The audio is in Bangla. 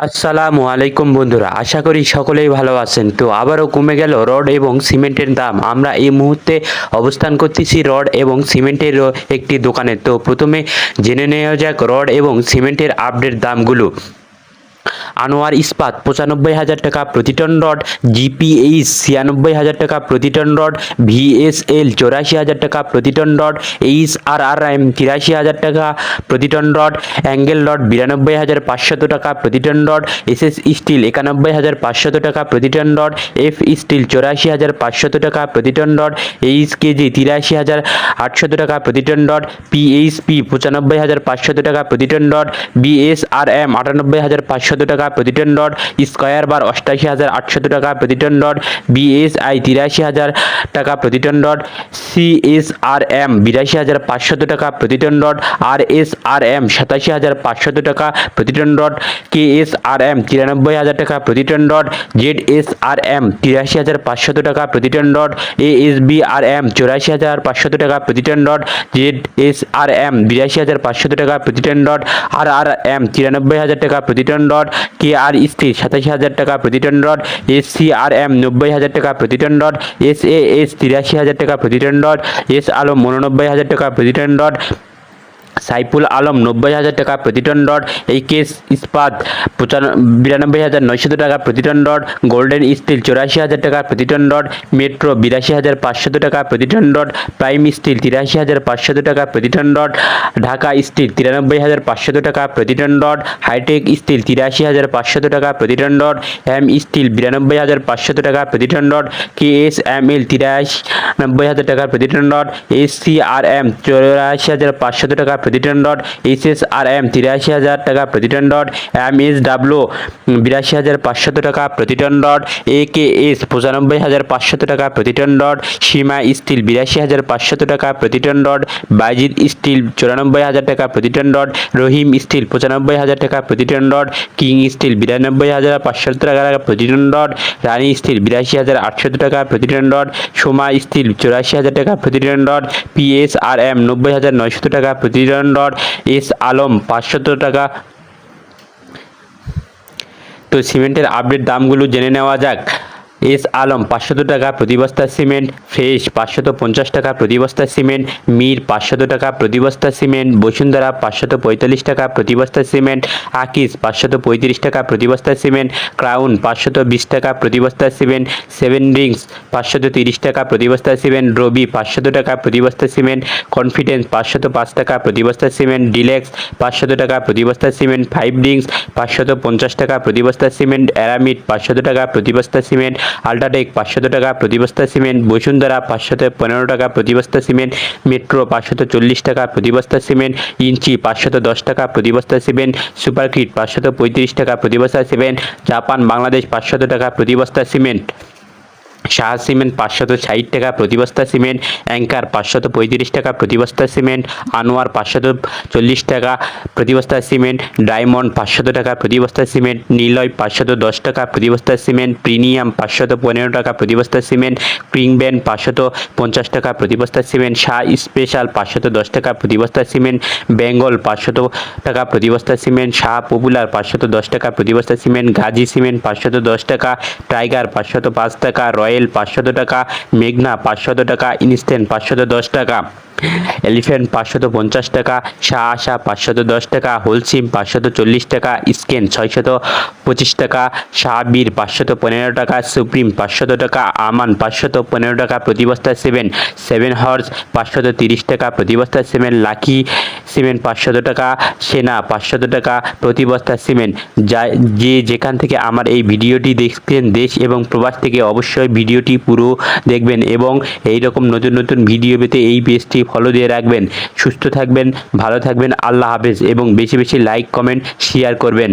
আসসালামু আলাইকুম বন্ধুরা, আশা করি সকলেই ভালো আছেন। তো আবারও কমে গেল রড এবং সিমেন্টের দাম। আমরা এই মুহূর্তে অবস্থান করতেছি রড এবং সিমেন্টের একটি দোকানে। তো প্রথমে জেনে নেওয়া যাক রড এবং সিমেন্টের আপডেট দামগুলো। আনোয়ার ইস্পাত, পঁচানব্বই হাজার টাকা প্রতি টন রড, জিপিএইচ, ছিয়ানব্বই হাজার টাকা প্রতি টন রড, ভিএসএল, চৌরাশি হাজার টাকা প্রতি ton rod H R R M তিরাশি হাজার টাকা প্রতি টন রড, অ্যাঙ্গেল রড, বিরানব্বই হাজার পাঁচশত টাকা প্রতি ton rod S S steel, একানব্বই হাজার পাঁচশত টাকা প্রতি টন রড, এফ স্টিল, চৌরাশি হাজার পাঁচশত টাকা প্রতি টন রড এইচ কেজি তিরাশি হাজার আটশত টাকা প্রতি টন রড, পিএইচপি, পঁচানব্বই হাজার পাঁচশত টাকা প্রতি টন রড, বিএসআরএম, আটানব্বই হাজার পাঁচশত টাকা প্রতি টন রড স্কয়ার বার অষ্টাশি হাজার আটশত টাকা প্রতি টন রড বিএসআই তিরাশি হাজার টাকা প্রতি টন রড সিএসআরএম বিরাশি হাজার পাঁচশত টাকা প্রতি ton rod R S R M সাতাশি হাজার পাঁচশত টাকা প্রতি ton rod K S R M তিরানব্বই হাজার টাকা প্রতি ton rod Z S R M তিরাশি হাজার পাঁচশত টাকা প্রতি rod A S B R M চৌরাশি হাজার পাঁচশত টাকা প্রতি rod Z S R M বিরাশি হাজার পাঁচশত টাকা প্রতি রড আর আর এম তিরানব্বই হাজার টাকা প্রতি রড কে আর স্টিল সাতাশি হাজার টাকা প্রতি ton rod, S C R M নব্বই হাজার টাকা প্রতি ton rod, S A S তিরাশি হাজার টাকা প্রতি টন রড, এস আলম উননব্বই হাজার টাকা প্রতি টন রড সাইফুল আলম নব্বই হাজার টাকা প্রতি টন রড এই কেস ইস্পাত বিরানব্বই হাজার নয়শত টাকা প্রতি টন রড গোল্ডেন স্টিল চৌরাশি হাজার টাকা প্রতি টন রড মেট্রো বিরাশি হাজার পাঁচশত টাকা প্রতি টন রড প্রাইম স্টিল তিরাশি হাজার পাঁচশত টাকা প্রতি টন রড ঢাকা স্টিল তিরানব্বই হাজার পাঁচশত টাকা প্রতি টন রড হাইটেক স্টিল তিরাশি হাজার পাঁচশত টাকা প্রতি টন রড এম স্টিল বিরানব্বই হাজার পাঁচশত টাকা প্রতি ton rod K S M L তিরাশি নব্বই হাজার টাকা প্রতি ton rod S C R M চৌরাশি হাজার পাঁচশত টাকা প্রতি ton rod H S R M তিরাশি হাজার টাকা প্রতি রড এম এস ডাব্লু বিরাশি হাজার পাঁচশত টাকা প্রতি রড এ কে এস পঁচানব্বই হাজার পাঁচশত টাকা প্রতি রড সীমা স্টিল বিরাশি হাজার পাঁচশত টাকা প্রতি টন রড বাইজিদ স্টিল চুরানব্বই হাজার টাকা প্রতি টন রড রহিম স্টিল পঁচানব্বই হাজার টাকা প্রতি রড কিং স্টিল বিরানব্বই হাজার পাঁচশত টাকা প্রতি রড রানী স্টিল বিরাশি হাজার আটশত টাকা প্রতি রড সোমা স্টিল চৌরাশি হাজার টাকা প্রতি ton rod PS R M নব্বই হাজার নয়শত টাকা প্রতি রড এস আলম পাঁচশত টাকা। তো সিমেন্টের আপডেট দামগুলো জেনে নেওয়া যাক। এস আলম পাঁচশত টাকা প্রতি বস্তা সিমেন্ট ফ্রেশ পাঁচশত পঞ্চাশ টাকা প্রতি বস্তা সিমেন্ট মীর পাঁচশত টাকা প্রতি বস্তা সিমেন্ট বসুন্ধরা পাঁচশত পঁয়তাল্লিশ টাকা প্রতি বস্তা সিমেন্ট আকিস পাঁচশত পঁয়ত্রিশ টাকা প্রতি বস্তা সিমেন্ট ক্রাউন পাঁচশত বিশ টাকা প্রতি বস্তা সিমেন্ট সেভেন রিংস পাঁচশত তিরিশ টাকা প্রতি বস্তা সিমেন্ট রবি পাঁচশত টাকা প্রতি বস্তা সিমেন্ট কনফিডেন্স পাঁচশত পাঁচ টাকা প্রতি বস্তা সিমেন্ট ডিলেক্স পাঁচশত টাকা প্রতি বস্তা সিমেন্ট ফাইভ রিংস পাঁচশত পঞ্চাশ টাকা প্রতি বস্তা সিমেন্ট অ্যারামিড পাঁচশত টাকা প্রতি বস্তা সিমেন্ট আল্ট্রাটেক পাঁচশত টাকা প্রতি বস্তা সিমেন্ট, বসুন্ধরা পাঁচশত পনেরো টাকা প্রতি বস্তা সিমেন্ট, মেট্রো পাঁচশত চল্লিশ টাকা প্রতি বস্তা সিমেন্ট, ইঞ্চি পাঁচশত দশ টাকা প্রতি বস্তা সিমেন্ট সুপারকিট পাঁচশত পঁয়ত্রিশ টাকা প্রতি বস্তা সিমেন্ট, জাপান, বাংলাদেশ পাঁচশত টাকা প্রতি বস্তা সিমেন্ট। শাহ সিমেন্ট পাঁচশত ষাট টাকা প্রতি বস্তা সিমেন্ট অ্যাঙ্কার পাঁচশত পঁয়ত্রিশ টাকা প্রতি বস্তা সিমেন্ট আনোয়ার পাঁচশত চল্লিশ টাকা প্রতি বস্তা সিমেন্ট ডায়মন্ড পাঁচশত টাকা প্রতি বস্তা সিমেন্ট নিলয় পাঁচশত দশ টাকা প্রতি বস্তা সিমেন্ট প্রিমিয়াম পাঁচশত পনেরো টাকা প্রতি বস্তা সিমেন্ট ক্রিংব্যান্ড পাঁচশত পঞ্চাশ টাকা প্রতি বস্তা সিমেন্ট শাহ স্পেশাল পাঁচশত দশ টাকা প্রতি বস্তা সিমেন্ট বেঙ্গল পাঁচশত টাকা প্রতি বস্তা সিমেন্ট শাহ পপুলার পাঁচশত দশ টাকা প্রতি বস্তা সিমেন্ট গাজী সিমেন্ট পাঁচশত দশ টাকা টাইগার পাঁচশত পাঁচ টাকা রয়্যাল পাঁচশত টাকা মেঘনা পাঁচশত টাকা ইনস্ট্যান্ট পাঁচশত দশ টাকা। এলিফ্যান্ট পাঁচশত পঞ্চাশ টাকা শাহ আশা পাঁচশত দশ টাকা, হোলসিম পাঁচশত চল্লিশ টাকা, স্কেন ছয়শত পঁচিশ টাকা, শাহবীর পাঁচশত পনেরো টাকা, সুপ্রিম পাঁচশত টাকা, আমান পাঁচশত পনেরো টাকা প্রতি বস্তা সেভেন সেভেন হর্স পাঁচশত তিরিশ টাকা প্রতি বস্তা সিমেন্ট লাকি সিমেন্ট পাঁচশত টাকা, সেনা পাঁচশত টাকা প্রতি বস্তা সিমেন্ট যা, যে যেখান থেকে আমার এই ভিডিওটি দেখছেন দেশ এবং প্রবাস থেকে অবশ্যই ভিডিওটি পুরো দেখবেন এবং এই রকম নতুন নতুন ভিডিও পেতে এই পেজটি ফলো দিয়ে রাখবেন। সুস্থ থাকবেন, ভালো থাকবেন। আল্লাহ হাফেজ এবং বেশি বেশি লাইক কমেন্ট শেয়ার করবেন।